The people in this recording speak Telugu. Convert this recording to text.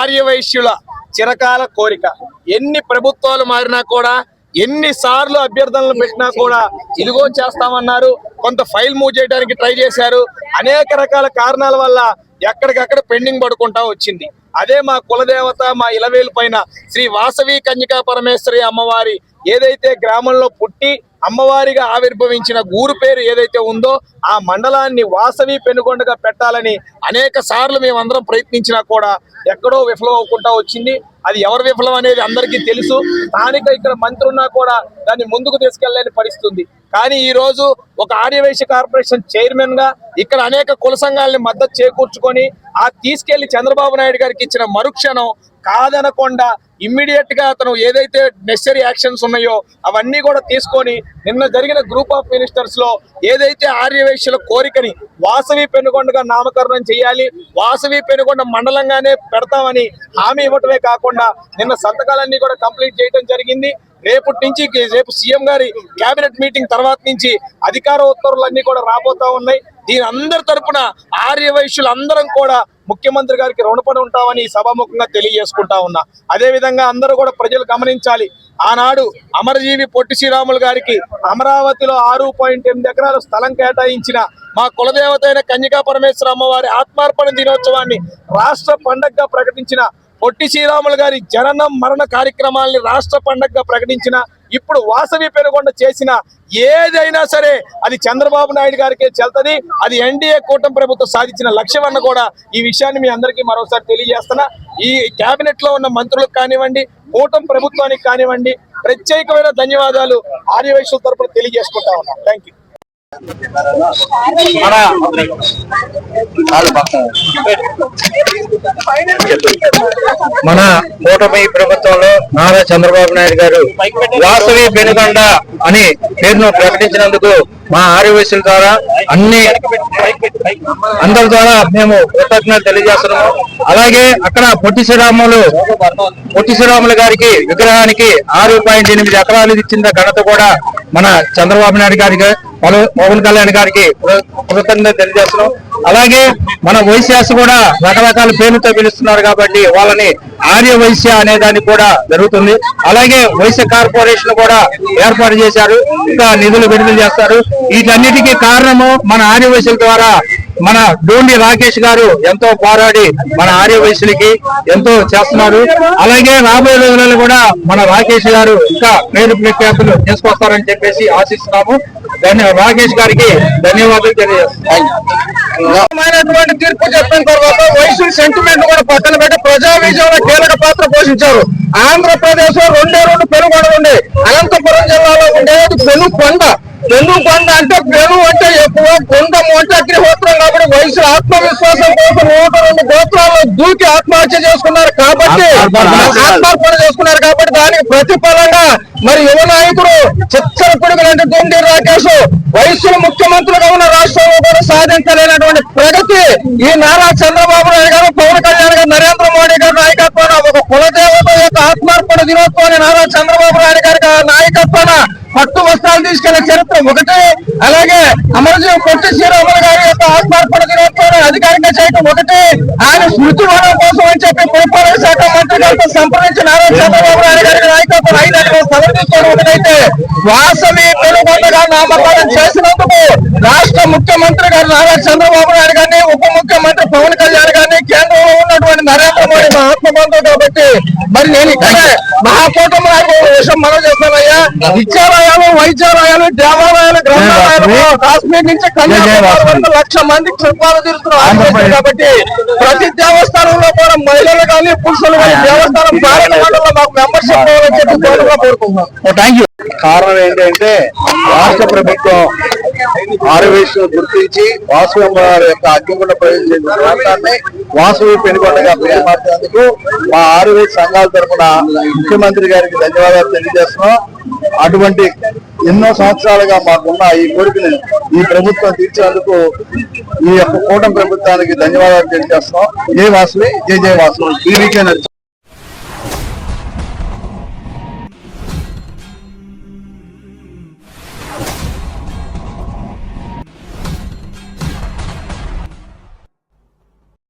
ఆర్యవైశ్యుల చిరకాల కోరిక. ఎన్ని ప్రభుత్వాలు మారినా కూడా ఎన్ని సార్లు అభ్యర్థనలు పెట్టినా కూడా ఇదిగో చేస్తామన్నారు కొంత ఫైల్ మూవ్ చేయడానికి ట్రై చేశారు. అనేక రకాల కారణాల వల్ల ఎక్కడికక్కడ పెండింగ్ పడుకుంటా వచ్చింది. అదే మా కులదేవత మా ఇలవేలు పైన శ్రీ వాసవి కన్యకా పరమేశ్వరి అమ్మవారి ఏదైతే గ్రామంలో పుట్టి అమ్మవారిగా ఆవిర్భవించిన ఊరు పేరు ఏదైతే ఉందో ఆ మండలాన్ని వాసవి పెనుగొండగా పెట్టాలని అనేక సార్లు మేమందరం ప్రయత్నించినా కూడా ఎక్కడో విఫలం అవ్వకుండా వచ్చింది. అది ఎవరు విఫలం అనేది అందరికీ తెలుసు. స్థానిక ఇక్కడ మంత్రి ఉన్నా కూడా దాన్ని ముందుకు తీసుకెళ్ళలేని పరిస్థితుంది కానీ ఈ రోజు ఒక ఆర్యవైశ్య కార్పొరేషన్ చైర్మన్గా ఇక్కడ అనేక కుల సంఘాలని మద్దతు చేకూర్చుకొని ఆ తీసుకెళ్ళి చంద్రబాబు నాయుడు గారికి ఇచ్చిన మరుక్షణం కాదనకుండా ఇమ్మీడియట్గా అతను ఏదైతే నెసరీ యాక్షన్స్ ఉన్నాయో అవన్నీ కూడా తీసుకొని నిన్న జరిగిన గ్రూప్ ఆఫ్ మినిస్టర్స్లో ఏదైతే ఆర్యవేశ్యుల కోరికని వాసవి పెనుగొండగా నామకరణం చేయాలి వాసవి పెనుగొండ మండలంగానే పెడతామని హామీ ఇవ్వటమే కాకుండా నిన్న సంతకాలన్నీ కూడా కంప్లీట్ చేయడం జరిగింది. రేపటి నుంచి రేపు సీఎం గారి కేబినెట్ మీటింగ్ తర్వాత నుంచి అధికార ఉత్తర్వులన్నీ కూడా రాబోతా ఉన్నాయి. దీని అందరి తరపున ఆర్య కూడా ముఖ్యమంత్రి గారికి రుణపడి ఉంటామని ఈ సభాముఖంగా తెలియజేసుకుంటా ఉన్నా. అదే విధంగా అందరూ కూడా ప్రజలు గమనించాలి. ఆనాడు అమరజీవి పొట్టి శ్రీరాములు గారికి అమరావతిలో ఆరు పాయింట్ ఎనిమిది ఎకరాల స్థలం కేటాయించిన మా కులదేవత అయిన కన్యకా పరమేశ్వర అమ్మవారి ఆత్మార్పణ దినోత్సవాన్ని రాష్ట్ర పండగగా ప్రకటించిన పొట్టి శ్రీరాములు గారి జననం మరణ కార్యక్రమాల్ని రాష్ట్ర పండగగా ప్రకటించిన ఇప్పుడు వాసవి పెనుగొండ చేసిన ఏదైనా సరే అది చంద్రబాబు నాయుడు గారికే చెల్తది. అది ఎన్డీఏ కూటమి ప్రభుత్వం సాధించిన లక్ష్యం అన్న కూడా ఈ విషయాన్ని మీ అందరికీ మరోసారి తెలియజేస్తున్నా. ఈ కేబినెట్లో ఉన్న మంత్రులకు కానివ్వండి కూటమి ప్రభుత్వానికి కానివ్వండి ప్రత్యేకమైన ధన్యవాదాలు ఆర్యవైశ్యుల తరపున తెలియజేసుకుంటా ఉన్నా. థ్యాంక్ యూ మన కూటమి ప్రభుత్వంలో నారా చంద్రబాబు నాయుడు గారు వాసవి పెనుగొండ అని పేరును ప్రకటించినందుకు మా ఆర్యవైశ్యుల ద్వారా అన్ని అందరి ద్వారా మేము కృతజ్ఞతలు తెలియజేస్తున్నాము. అలాగే అక్కడ పొట్టి శ్రీరాములు పొట్టి శ్రీరాములు గారికి విగ్రహానికి ఆరు పాయింట్ ఎనిమిది ఎకరాలు ఇచ్చిన ఘనత కూడా మన చంద్రబాబు నాయుడు గారికి పవన్ కళ్యాణ్ గారికి కృతజ్ఞత తెలియజేస్తున్నాం. అలాగే మన వైశ్యాస్ కూడా రకరకాల పేర్లతో పిలుస్తున్నారు కాబట్టి వాళ్ళని ఆర్య వైశ్య అనే దానికి కూడా జరుగుతుంది. అలాగే వైశ్య కార్పొరేషన్ కూడా ఏర్పాటు చేశారు. ఇంకా నిధులు విడుదల చేస్తారు. వీటన్నిటికీ కారణము మన ఆర్య వైశ్యుల ద్వారా మన డూండి రాకేష్ గారు ఎంతో పోరాడి మన ఆర్య వయసులకి ఎంతో చేస్తున్నారు. అలాగే రాబోయే రోజులలో కూడా మన రాకేష్ గారు ఇంకా పేరు ప్రఖ్యాతులు తీసుకొస్తారని చెప్పేసి ఆశిస్తున్నాము. రాకేష్ గారికి ధన్యవాదాలు తెలియజేస్తున్నాం తీర్పు చెప్పిన తర్వాత వయసు సెంటిమెంట్ కూడా పక్కన పెట్టి ప్రజా విజయంలో కీలక పాత్ర పోషించారు. ఆంధ్రప్రదేశ్లో రెండే రెండు పెనుగొండ ఉండే. అనంతపురం జిల్లాలో ఉండేది పెను కొండ పెను కొండ అంటే పెను అంటే ఎక్కువ కొండము అంటే అగ్నిహోత్రం కాబట్టి ఆత్మవిశ్వాసం కోసం నూట రెండు గోత్రాల్లో దూకి ఆత్మహత్య చేసుకున్నారు కాబట్టి ఆత్మార్పణ చేసుకున్నారు కాబట్టి దానికి ప్రతిఫలంగా మరి యువ నాయకుడు చిత్తర పిడుగులు అంటే రాకేష్ వయస్సులో ముఖ్యమంత్రులుగా ఉన్న రాష్ట్రంలో కూడా సాధించలేనటువంటి ప్రగతి ఈ నారా చంద్రబాబు నాయుడు గారు పవన్ కళ్యాణ్ గారు నరేంద్ర మోడీ గారు నాయకత్వాన ఒక కులదేవత యొక్క ఆత్మార్పణ దినోత్సవాన్ని నారా చంద్రబాబు నాయుడు గారి నాయకత్వాన పట్టు వస్త్రాలు తీసుకెళ్ళే చరిత్ర ఒకటి అలాగే అమరజీవి పొట్టి శ్రీరాములు గారి యొక్క ఆత్మార్పణ చంద్రబాబు నాయుడు గారి నాయకత్వం ఐదు సమర్థించుకోవడం వాసవి పెనుగొండగా నామకరణం చేసినందుకు రాష్ట్ర ముఖ్యమంత్రి గారు నారా చంద్రబాబు నాయుడు గారిని ఉప ముఖ్యమంత్రి పవన్ కళ్యాణ్ గారిని నరేంద్ర మోడీ మా ఆత్మబంధువు కాబట్టి మరి నేను ఇక్కడే మహాకూటమి విషయం మనం చేస్తానయ్యా. విద్యాలయాలు వైద్యాలయాలు దేవాలయాలు గ్రంథాలయాలు కాశ్మీర్ నుంచి కన్యాకుమారి లక్ష మందికి శిల్పాలు తీరుతున్నారు ఆంధ్రప్రదేశ్ కాబట్టి ప్రతి దేవస్థానంలో కూడా మహిళలు కానీ పురుషులు కానీ దేవస్థానం భారత మండలంలో మాకు మెంబర్షిప్ కావాలని కోరుకుంటున్నాం. థ్యాంక్ యూ కారణం ఏంటంటే రాష్ట్ర ప్రభుత్వం ఆరువేషం గుర్తించి వాసవి అమ్మవారి యొక్క అగ్నిగుండ ప్రవేశించిన ప్రాంతాన్ని వాసవి పెనుగొండగా పేరు మా ఆరువేష సంఘాల తరఫున ముఖ్యమంత్రి గారికి ధన్యవాదాలు తెలియజేస్తున్నాం. అటువంటి ఎన్నో సంవత్సరాలుగా మాకున్న ఈ కోరికను ఈ ప్రభుత్వం తీర్చేందుకు ఈ యొక్క కూటమి ప్రభుత్వానికి ధన్యవాదాలు తెలియజేస్తున్నాం. జై వాసవి జై జయ వాసవి టీవీకే